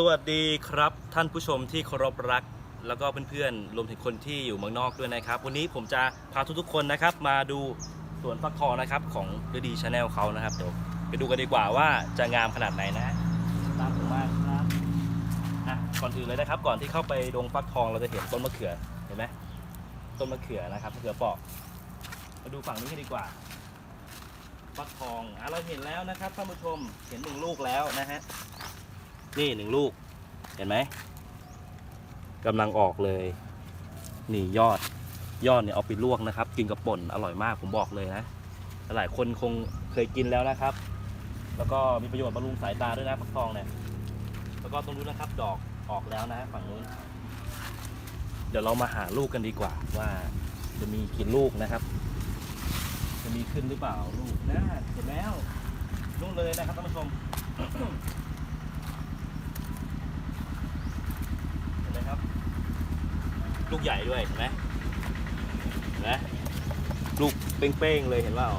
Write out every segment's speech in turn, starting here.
สวัสดีครับท่านผู้ชมที่เคารพรัก แล้วก็เพื่อนๆรวมถึงคนที่อยู่เมืองนอกด้วยนะครับ วันนี้ผมจะพาทุกๆคนนะครับ มาดูสวนฟักทองนะครับของฤดีชาแนลเขานะครับเดี๋ยวไปดูกันดีกว่าว่าจะงามขนาดไหนนะตามผมมาครับอะก่อนอื่นเลยนะครับ ก่อนที่เข้าไปดงฟักทองเราจะเห็นต้นมะเขือเห็นไหมต้นมะเขือนะครับมะเขือเปราะมาดูฝั่งนี้กันดีกว่าฟักทองอะเราเห็นแล้วนะครับท่านผู้ชมเห็นหนึ่งลูกแล้วนะฮะ นี่หนึ่งลูก เห็นไหมกำลังออกเลย นี่ยอด ยอดเนี่ยเอาไปลวกนะครับ กินกับป่นอร่อยมากผมบอกเลยนะ หลายคนคงเคยกินแล้วนะครับ แล้วก็มีประโยชน์บำรุงสายตาด้วยนะฟักทองเนี่ย แล้วก็ตรงนู้นนะครับ ดอกออกแล้วนะฝั่งนู้น เดี๋ยวเรามาหาลูกกันดีกว่าว่าจะมีกี่ลูกนะครับ จะมีขึ้นหรือเปล่าลูกนะเห็นแล้วนู่นเลยนะครับท่านผู้ชม เห็นไหมครับ ลูกใหญ่ด้วยเห็นไหมเห็นไหมลูกเป้งๆเลยเห็นเปล่า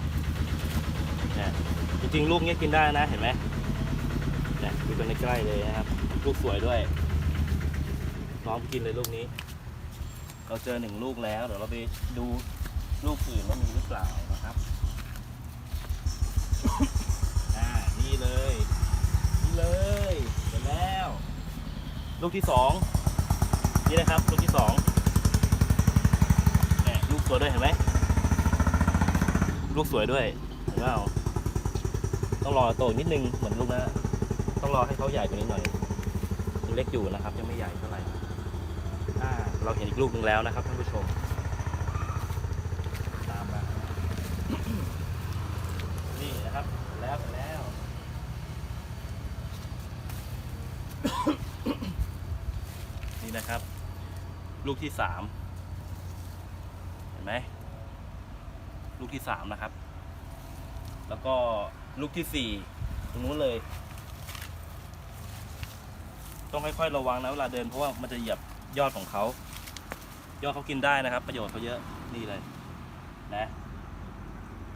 เนี่ยจริงๆ ลูกนี้กินได้นะเห็นไหมเนี่ยดูกันใกล้ๆเลยนะครับ ลูกสวยด้วยพร้อมกินเลยลูกนี้ เราเจอหนึ่งลูกแล้วเดี๋ยวเราไปดูลูกอื่นว่ามีหรือเปล่านะครับอ่านี่เลยนี่เลยเห็นแล้ว ลูกที่สองนี่นะครับ ลูกที่สอง สวยด้วยเห็นไหมลูกสวยด้วยเห็นเปล่าต้องรอโตนิดนึงเหมือนลูกนะต้องรอให้เขาใหญ่กว่านี้หน่อยยังเล็กอยู่นะครับ ยังไม่ใหญ่เท่าไหร่เราเห็นอีกลูกหนึ่งแล้วนะครับท่านผู้ชมตามมานี่นะครับแล้วแล้วนี่นะครับ ลูกที่สาม ไหมลูกที่สามนะครับ แล้วก็ลูกที่สี่ตรงนู้นเลย ต้องค่อยๆระวังนะเวลาเดินเพราะว่ามันจะเหยียบยอดของเขายอดเขากินได้นะครับ ประโยชน์เขาเยอะนี่เลยนะ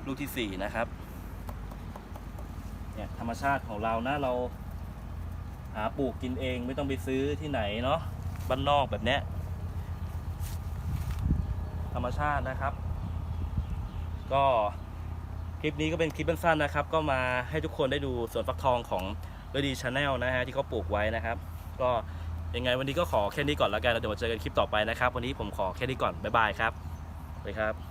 ลูกที่สี่นะครับเนี่ยธรรมชาติของเรานะเราหาปลูกกินเองไม่ต้องไปซื้อที่ไหนเนาะบ้านนอกแบบเนี้ย ธรรมชาตินะครับ ก็คลิปนี้ก็เป็นคลิปสั้นๆนะครับ ก็มาให้ทุกคนได้ดูสวนฟักทองของเรดีชาแนลนะฮะที่เขาปลูกไว้นะครับ ก็ยังไงวันนี้ก็ขอแค่นี้ก่อนแล้วกันแล้วเดี๋ยวมาเจอกันคลิปต่อไปนะครับ วันนี้ผมขอแค่นี้ก่อนบ๊ายบายครับไปครับ